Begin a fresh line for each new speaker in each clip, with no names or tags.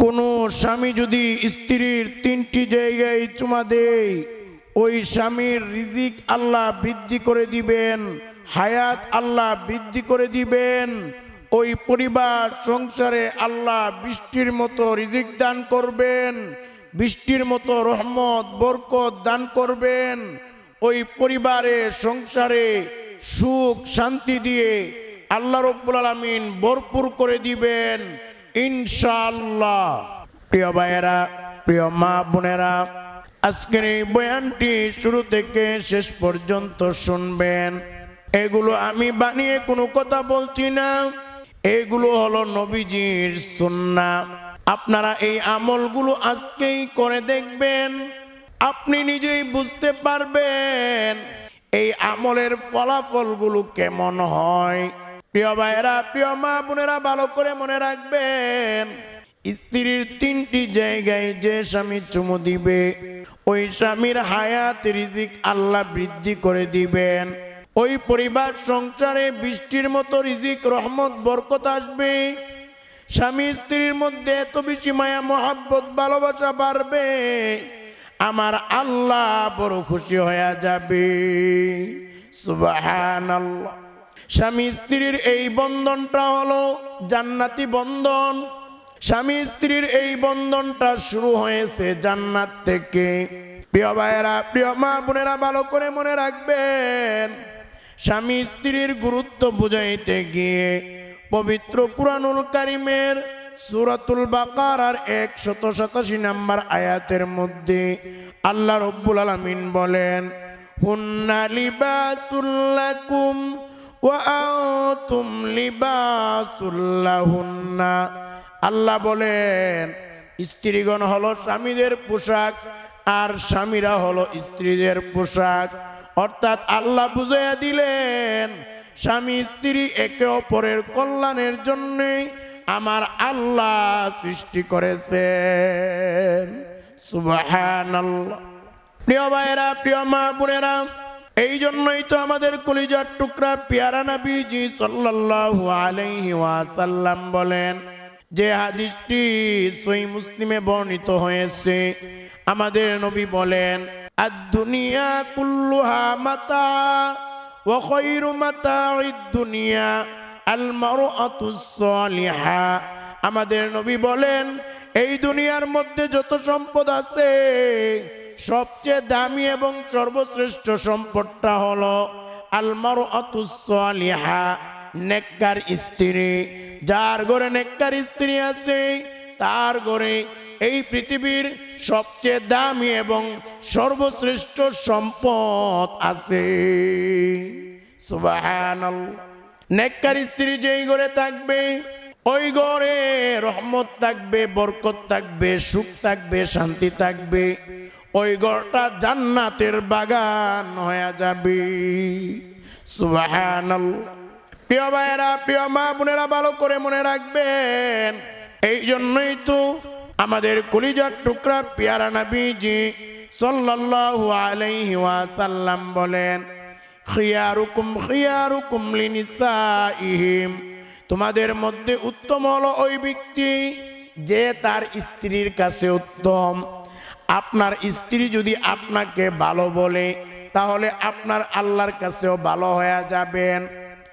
কোনো স্বামী যদি স্ত্রীর তিনটি জায়গায় চুমা দেয়, ওই স্বামীর রিজিক আল্লাহ বৃদ্ধি করে দিবেন, হায়াত আল্লাহ বৃদ্ধি করে দিবেন, ওই পরিবার সংসারে আল্লাহ বৃষ্টির মতো রিজিক দান করবেন, বৃষ্টির মতো রহমত, বরকত দান করবেন, ওই পরিবারে, সংসারে সুখ শান্তি দিয়ে আল্লাহ রব্বুল আলমিন ভরপুর করে দিবেন। ইনশাআল্লাহ। প্রিয় ভাইয়েরা, প্রিয় মা বোনেরা, আজকের এই বয়ানটি শুরু থেকে শেষ পর্যন্ত শুনবেন। এগুলো আমি বানিয়ে কোনো কথা বলছি না। এগুলো হলো নবীজির সুন্না। আপনারা এই আমলগুলো আজকেই করে দেখবেন। আপনি নিজেই বুঝতে পারবেন এই আমলের ফলাফলগুলো কেমন হয়। প্রিয় ভাইয়েরা, প্রিয় মা বোনেরা, ভালো করে মনে রাখবেন, স্ত্রীর তিনটি জায়গায় যে স্বামী চুমু দিবে, ওই স্বামীর হায়াত, রিজিক আল্লাহ বৃদ্ধি করে দিবেন। ওই পরিবার, সংসারে বৃষ্টির মতো রিজিক, রহমত, বরকত আসবে। স্বামী স্ত্রীর মধ্যে এত বেশি মায়া, মহাব্বত, ভালোবাসা বাড়বে, আমার আল্লাহ বড় খুশি হয়ে যাবে। সুবাহান স্বামী স্ত্রীর এই বন্ধনটা হলো জান্নাতি বন্ধন। স্বামী স্ত্রীর এই বন্ধনটা শুরু হয়েছে জান্নাত থেকে। প্রিয় ভাইয়েরা, প্রিয় মা বোনেরা, ভালো করে মনে রাখবেন, স্বামী স্ত্রীর গুরুত্ব বুঝাইতে গিয়ে পবিত্র কুরআনুল কারিমের সুরাতুল বাকার আর একশত সাতাশি নাম্বার আয়াতের মধ্যে আল্লাহ রব্বুল আলমিন বলেন, হুন্না লিবাসুল্লাকুম ওয়া আনতুম লিবাসুল্লাহুন্না আল্লাহ বলেন, স্ত্রীগণ হলো স্বামীদের পোশাক আর স্বামীরা হলো স্ত্রীদের পোশাক। অর্থাৎ আল্লাহ বুঝাইয়া দিলেন, স্বামী স্ত্রী একে অপরের কল্যাণের জন্যে আমার আল্লাহ সৃষ্টি করেছেন। সুবাহান প্রিয় ভাইয়েরা, প্রিয় মা বোনেরা এই জন্যই তো আমাদের কলিজার টুকরা পিয়ারা নবীজি সাল্লাল্লাহু আলাইহি ওয়াসাল্লাম বলেন, যে হাদিসটি সই মুসলিমে বর্ণিত হয়েছে, আমাদের নবী বলেন আর দুনিয়া কুল্লুহা মাতা ও খৈরু মাতা দুনিয়া আল সালিহা। আমাদের নবী বলেন, এই দুনিয়ার মধ্যে যত সম্পদ আছে সবচেয়ে দামি এবং সর্বশ্রেষ্ঠ সম্পদটা হলো আলমার সালিহা, নেককার স্ত্রী। যার ঘরে নেককার স্ত্রী আছে, তার ঘরে এই পৃথিবীর সবচেয়ে দামি এবং সর্বশ্রেষ্ঠ সম্পদ আছে। নেককার স্ত্রী যেই ঘরে থাকবে, ওই ঘরে রহমত থাকবে, বরকত থাকবে, সুখ থাকবে, শান্তি থাকবে। ওই ঘরটা জান্নাতের বাগান হয়ে যাবে। সুবহানাল্লাহ। প্রিয় ভাইয়েরা, প্রিয় মা বোনেরা, ভালো করে মনে রাখবেন, এই জন্যই তো আমাদের কলিজার টুকরা পিয়ারা নবীজি সাল্লাল্লাহু আলাইহি ওয়াসাল্লাম বলেন, খিয়ারুকুম খিয়ারুকুম লিনিসাইহিম। তোমাদের মধ্যে উত্তম হলো ওই ব্যক্তি যে তার স্ত্রীর কাছে উত্তম। আপনার স্ত্রী যদি আপনাকে ভালো বলে, তাহলে আপনার আল্লাহর কাছেও ভালো হয়ে যাবেন।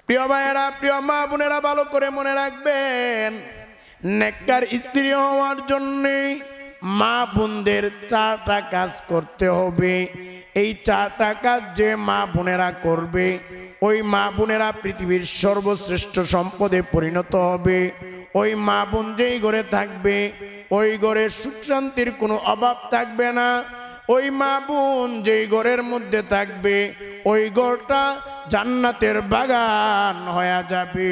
প্রিয় ভাইয়েরা, প্রিয় মা বোনেরা, ভালো করে মনে রাখবেন, নেককার স্ত্রী হওয়ার জন্যে মা বোনদের চারটা কাজ করতে হবে। এই চারটা কাজ যে মা বোনেরা করবে, ওই মা বোনেরা পৃথিবীর সর্বশ্রেষ্ঠ সম্পদে পরিণত হবে। ওই মা বোন যেই ঘরে থাকবে, ওই ঘরে সুখ শান্তির কোনো অভাব থাকবে না। ওই মা বোন যেই ঘরের মধ্যে থাকবে, ওই ঘরটা জান্নাতের বাগান হয়ে যাবে।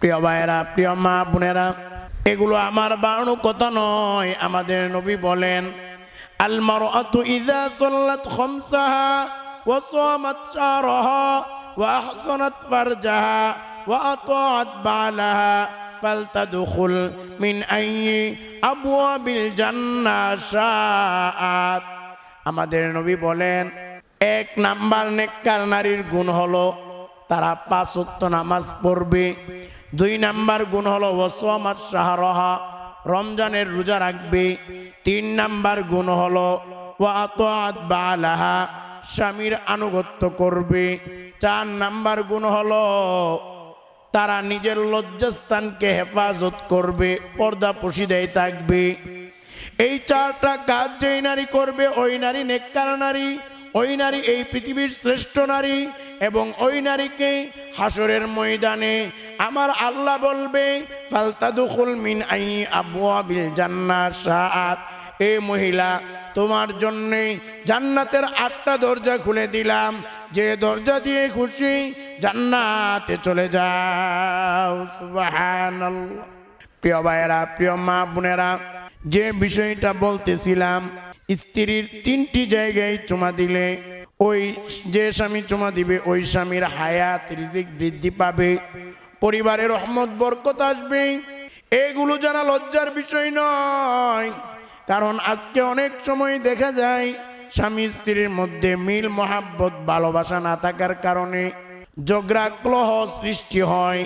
প্রিয় ভাইয়েরা, প্রিয় মা বোনেরা, এগুলো আমার বানানো কথা নয়, আমাদের নবী বলেন আলমার আতু ইজা সল্লাত খমসাহা ও সোমাত শাহরহা ও আহসনাত ফারজাহা। আতাআত বালাহা ফালতাদখুল মিন আইয়ি আবওয়াবিল জান্নাহ শাআত আমাদের নবী বলেন, এক নাম্বার নেককার নারীর গুণ হলো তারা পাঁচ ওয়াক্ত নামাজ পড়বে। দুই নাম্বার গুণ হলো ওসমাত শাহরহা, রমজানের রোজা রাখবে। তিন নাম্বার গুণ হলো ওয়াত বালাহা, স্বামীর আনুগত্য করবে। চার নাম্বার গুণ হলো তারা নিজের লজ্জাস্থানকে হেফাজত করবে, পর্দা পশিদায় থাকবে। এই চারটা কাজ যেই নারী করবে, ওই নারী নেককার নারী, ওই নারী এই পৃথিবীর শ্রেষ্ঠ নারী এবং ওই নারীকে হাসরের ময়দানে আমার আল্লাহ বলবে, ফালতাদুখুল মিন আই আবওয়াবিল জান্নাত সাআত এ মহিলা, তোমার জন্যে জান্নাতের আটটা দরজা খুলে দিলাম। যে দরজা দিয়ে খুশি জান্নাতে চলে যাও প্রিয় ভাইয়েরা, প্রিয় মা বোনেরা, যে বিষয়টা বলতেছিলাম, স্ত্রীর তিনটি জায়গায় চুমা দিলে ওই যে স্বামী চুমা দিবে, ওই স্বামীর হায়াত, রিজিক বৃদ্ধি পাবে, পরিবারের রহমত, বরকত আসবে। এগুলো জানা লজ্জার বিষয় নয়, কারণ আজকে অনেক সময় দেখা যায়, স্বামী স্ত্রীর মধ্যে মিল, মহাব্বত, ভালোবাসা না থাকার কারণে ক্লহ সৃষ্টি হয়,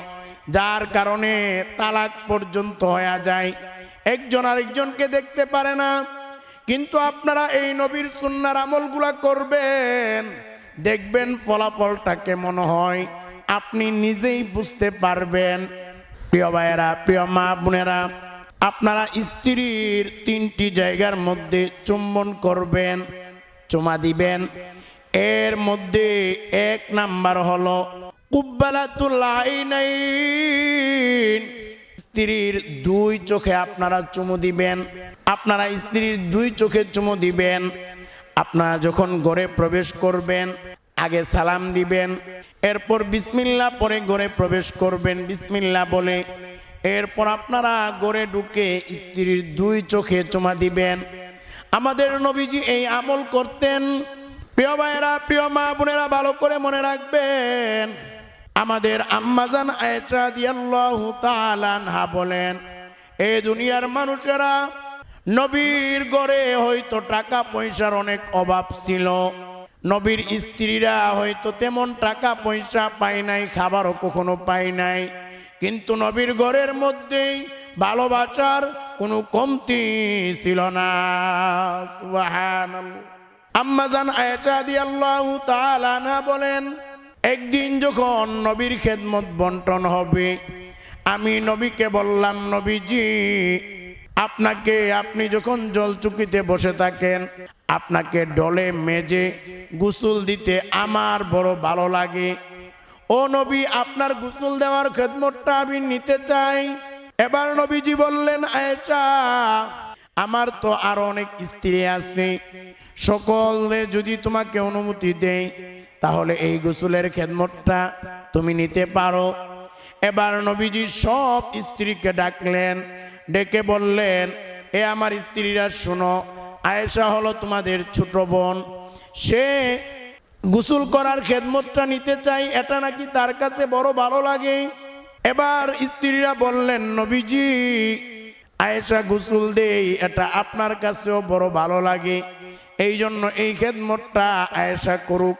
যার কারণে তালাক পর্যন্ত হয়ে যায়। একজন আরেকজনকে দেখতে পারে না, কিন্তু আপনারা এই নবীর সুন্নার আমলগুলা করবেন। দেখবেন ফলাফলটা কেমন হয়, আপনি নিজেই বুঝতে পারবেন। প্রিয় ভাইয়েরা, প্রিয় মা বোনেরা, আপনারা স্ত্রীর তিনটি জায়গার মধ্যে চুম্বন করবেন, চুমা দিবেন এর মধ্যে এক নাম্বার হলো স্ত্রীর দুই চোখে আপনারা চুমু দিবেন, আপনারা স্ত্রীর দুই চোখে চুমু দিবেন, আপনারা যখন ঘরে প্রবেশ করবেন, আগে সালাম দিবেন, এরপর বিসমিল্লা পরে ঘরে প্রবেশ করবেন বিসমিল্লা বলে, এরপর আপনারা ঘরে ঢুকে স্ত্রীর দুই চোখে চুমা দিবেন। আমাদের নবীজি এই আমল করতেন প্রিয় ভাইয়েরা, প্রিয় মা বোনেরা, ভালো করে মনে রাখবেন, আমাদের আম্মাজান আয়েশা দিয়াল্লাহু তাআলা বলেন এই দুনিয়ার মানুষেরা, নবীর ঘরে হয়তো টাকা পয়সার অনেক অভাব ছিল। নবীর স্ত্রীরা হয়তো তেমন টাকা পয়সা পায় নাই, খাবারও কখনো পায় নাই। কিন্তু নবীর ঘরের মধ্যেই ভালোবাসার কোনো কমতি ছিল না। আম্মাজান আনহা বলেন, একদিন যখন নবীর খেদমত বন্টন হবে, আমি নবীকে বললাম, নবীজি, আপনাকে আপনি যখন জল চুকিতে বসে থাকেন, আপনাকে ডলে মেজে গোসল দিতে আমার বড় ভালো লাগে। ও নবী, আপনার গোসল দেওয়ার খেদমতটা আমি নিতে চাই। এবার নবীজি বললেন, আয়েশা, আমার তো আরও অনেক স্ত্রী আছে সকলে যদি তোমাকে অনুমতি দেয় তাহলে এই গোসলের খেদমতটা তুমি নিতে পারো। এবার নবীজি সব স্ত্রীকে ডাকলেন, ডেকে বললেন, এ আমার স্ত্রীরা শোনো, আয়েশা হলো তোমাদের ছোট বোন। সে গোসল করার খেদমতটা নিতে চাই, এটা নাকি তার কাছে বড় ভালো লাগে? এবার স্ত্রীরা বললেন, নবীজি, আয়েশা গোসল দেই, এটা আপনার কাছেও বড় ভালো লাগে। এই জন্য এই খেদমতটা আয়েশা করুক।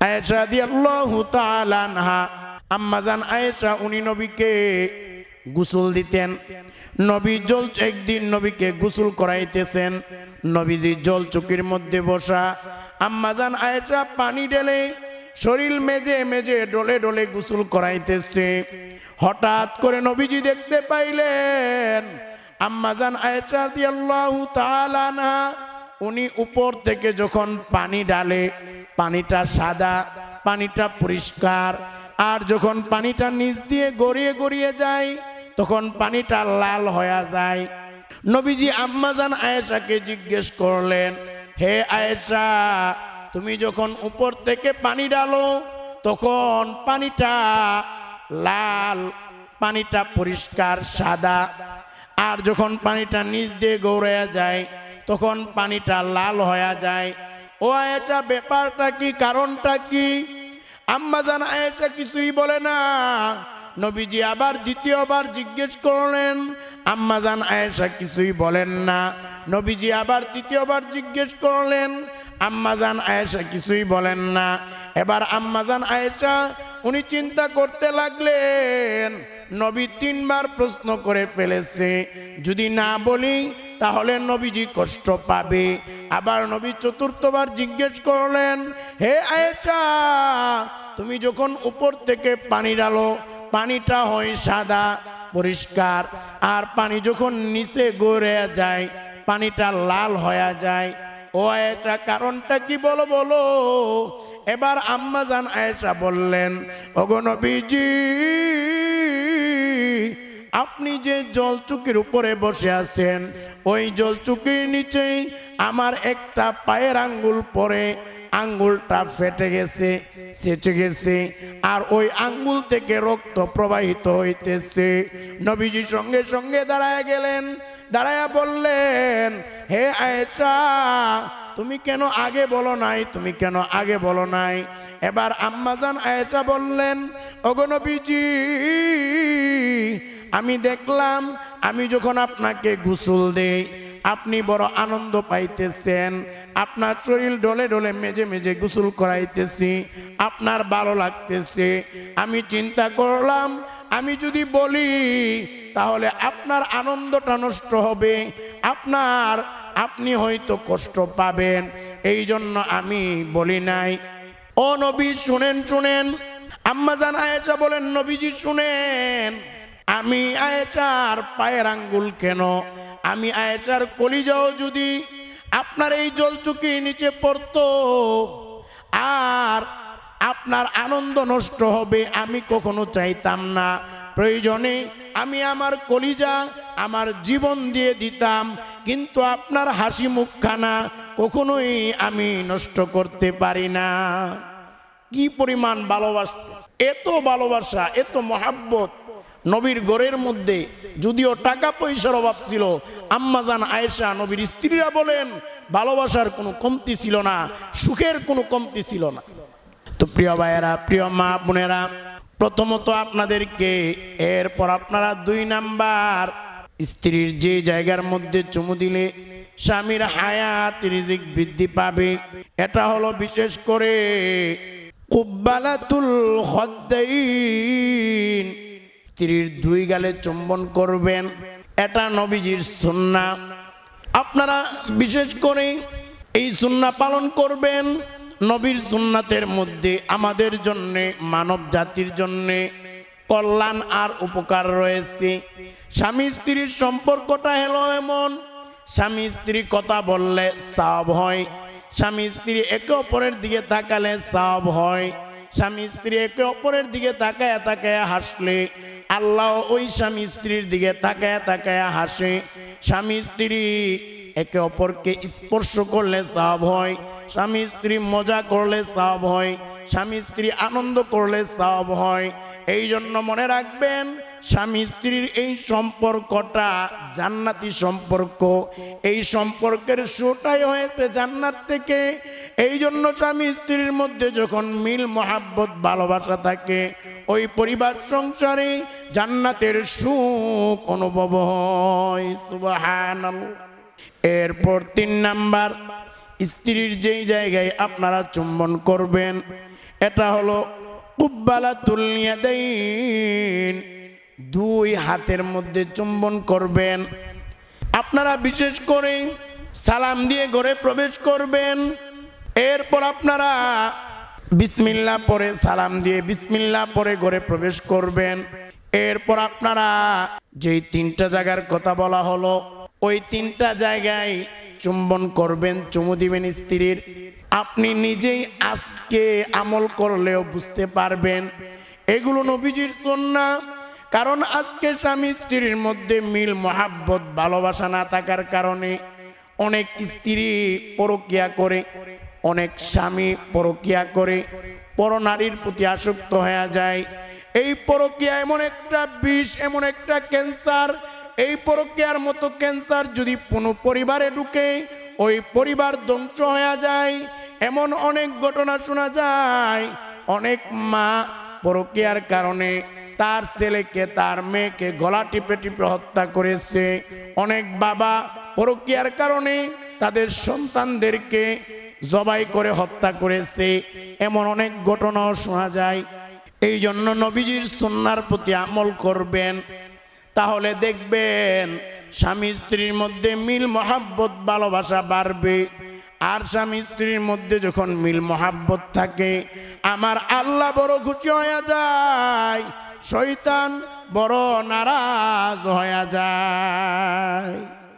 আয়েশা দিয়াল্লাহু তাআলা আনহা আম্মাজান আয়েশা, উনি নবীকে গোসল দিতেন। নবী জল একদিন নবীকে গোসল করাইতেছেন। নবীজি জল চুকির মধ্যে বসা। আম্মাজান আয়েশা পানি ঢেলে শরীর মেজে মেজে ডলে ডলে গোসল করাইতেছে। হঠাৎ করে নবীজি দেখতে পাইলেন আম্মাজান আয়েশা দিয়াল্লাহু তাআলা আনহা উনি উপর থেকে যখন পানি ডালে পানিটা সাদা, পানিটা পরিষ্কার, আর যখন পানিটা নিচ দিয়ে গড়িয়ে গড়িয়ে যায়, তখন পানিটা লাল হয়ে যায়। নবীজি আম্মাজান আয়েশাকে জিজ্ঞেস করলেন, হে আয়েশা, তুমি যখন উপর থেকে পানি ডালো তখন পানিটা লাল, পানিটা পরিষ্কার, সাদা, আর যখন পানিটা নিচ দিয়ে গৌড়াইয়া যায় তখন পানিটা লাল হয়ে যায়। ও আয়েশা, ব্যাপারটা কি? কারণটা কি? আম্মা জান, আয়েশা কিছুই বলে না। নবীজি আবার দ্বিতীয়বার জিজ্ঞেস করলেন, আম্মা জান, আয়েশা কিছুই বলেন না। নবীজি আবার তৃতীয়বার জিজ্ঞেস করলেন, আম্মা জান, আয়েশা কিছুই বলেন না। এবার আম্মা জান, আয়েশা, উনি চিন্তা করতে লাগলেন, নবী তিনবার প্রশ্ন করে ফেলেছে। যদি না বলি তাহলে নবীজি কষ্ট পাবে। আবার নবী চতুর্থবার জিজ্ঞেস করলেন, হে আয়েশা, তুমি যখন উপর থেকে পানি ডালো পানিটা হয় সাদা, পরিষ্কার, আর পানি যখন নিচে গড়ে যায়, পানিটা লাল হয়ে যায়, ও আয়েশা, কারণটা কি বলো বলো? এবার আম্মা জান আয়েশা বললেন অগনবীজি আপনি যে জলচুকির উপরে বসে আছেন, ওই জলচুকির নিচেই আমার একটা পায়ের আঙ্গুল পরে আঙ্গুলটা ফেটে গেছে, সেচে গেছে, আর ওই আঙ্গুল থেকে রক্ত প্রবাহিত হইতেছে। নবীজি সঙ্গে সঙ্গে দাঁড়ায় গেলেন, দাঁড়ায়া বললেন, হে আয়েশা, তুমি কেন আগে বলো নাই? তুমি কেন আগে বলো নাই? এবার আম্মাজান আয়েশা বললেন অগনবীজি আমি দেখলাম, আমি যখন আপনাকে গোসল দেই, আপনি বড় আনন্দ পাইতেছেন। আপনার শরীর ডলে ডলে মেজে মেজে গোসল করাইতেছি, আপনার ভালো লাগতেছে। আমি চিন্তা করলাম, আমি যদি বলি, তাহলে আপনার আনন্দটা নষ্ট হবে, আপনার, আপনি হয়তো কষ্ট পাবেন। এই জন্য আমি বলি নাই। ও নবী, শুনেন শুনেন। আম্মা জান বলেন, নবীজি, শুনেন। আমি আয়েশার পায়ের আঙ্গুল কেন? আমি আয়েশার কলিজাও যদি আপনার এই জলচুকির নিচে পড়তো, আর আপনার আনন্দ নষ্ট হবে, আমি কখনো চাইতাম না। প্রয়োজনে আমি আমার কলিজা, আমার জীবন দিয়ে দিতাম, কিন্তু আপনার হাসি মুখখানা কখনোই আমি নষ্ট করতে পারি না। কি পরিমাণ ভালোবাসতে। এত ভালোবাসা, এত মহাব্বত। নবীর গড়ের মধ্যে যদিও টাকা পয়সার অভাব ছিল আম্মাজান আয়েশা নবীর স্ত্রীরা বলেন, ভালোবাসার কোনো কমতি ছিল না, সুখের কোনো কমতি ছিল না। তো প্রিয় ভাইয়েরা, প্রিয় মা বোনেরা, প্রথমত আপনাদেরকে, এরপর আপনারা দুই নাম্বার, স্ত্রীর যে জায়গার মধ্যে চুমু দিলে স্বামীর হায়াত রিজিক বৃদ্ধি পাবে। এটা হলো বিশেষ করে কুব্বালাতুল খদ্দাইন। স্ত্রীর দুই গালে চুম্বন করবেন, এটা নবীজির সুন্না। আপনারা বিশেষ করে এই সুন্না পালন করবেন নবীর সুন্নাতের মধ্যে আমাদের জন্য মানব জাতির জন্যে কল্যাণ আর উপকার রয়েছে। স্বামী স্ত্রীর সম্পর্কটা হলো এমন, স্বামী স্ত্রী কথা বললে সাব হয়, স্বামী স্ত্রী একে অপরের দিকে তাকালে সাব হয়। স্বামী স্ত্রী একে অপরের দিকে তাকায় তাকায় হাসলে। আল্লাহ ওই স্বামী স্ত্রীর দিকে তাকায় তাকায় হাসে। স্বামী স্ত্রী একে অপরকে স্পর্শ করলে সাব হয়। স্বামী স্ত্রী মজা করলে সাব হয়। স্বামী স্ত্রী আনন্দ করলে সাব হয়। এই জন্য মনে রাখবেন স্বামী স্ত্রীর এই সম্পর্কটা, জান্নাতি সম্পর্ক, এই সম্পর্কের সুটাই হয়েছে জান্নাত থেকে। এই জন্য স্বামী স্ত্রীর মধ্যে যখন মিল, মহাব্বত, ভালোবাসা থাকে, ওই পরিবার সংসারে জান্নাতের সুখ অনুভব হয়। এরপর তিন নাম্বার, স্ত্রীর যেই জায়গায় আপনারা চুম্বন করবেন, এটা হলো কুব্বালা তুলনিয়া দেন দুই হাতের মধ্যে চুম্বন করবেন। আপনারা বিশেষ করে সালাম দিয়ে ঘরে প্রবেশ করবেন। এরপর আপনারা বিসমিল্লা পরে সালাম দিয়ে বিসমিল্লা পরে ঘরে প্রবেশ করবেন। এরপর আপনারা যেই তিনটা জায়গার কথা বলা হলো, ওই তিনটা জায়গায় চুম্বন করবেন, চুমু দিবেন স্ত্রীর। আপনি নিজেই আজকে আমল করলেও বুঝতে পারবেন। এগুলো নবীজির সন্না কারণ আজকে স্বামী স্ত্রীর মধ্যে মিল, মহাব্বত, ভালোবাসা না থাকার কারণে অনেক স্ত্রী পরকিয়া করে, অনেক স্বামী পরকিয়া করে, পরনারীর প্রতি আসক্ত হয়ে যায়। এই পরকিয়া এমন একটা বিষ, এমন একটা ক্যান্সার, এই পরকিয়ার মতো ক্যান্সার যদি কোনো পরিবারে ঢুকে, ওই পরিবার ধ্বংস হয়ে যায়। এমন অনেক ঘটনা শোনা যায়। অনেক মা পরকিয়ার কারণে তার ছেলেকে, তার মেয়েকে গলা টিপে টিপে হত্যা করেছে। অনেক বাবা পরকিয়ার কারণে তাদের সন্তানদেরকে জবাই করে হত্যা করেছে। এমন অনেক ঘটনাও শোনা যায়। এই জন্য নবীজির সুন্নার প্রতি আমল করবেন। তাহলে দেখবেন স্বামী স্ত্রীর মধ্যে মিল মহাব্বত, ভালোবাসা বাড়বে। আর স্বামী স্ত্রীর মধ্যে যখন মিল মহাব্বত থাকে, আমার আল্লাহ বড় খুশি হয়ে যায়। শয়তান বড় নারাজ হয়ে যায়।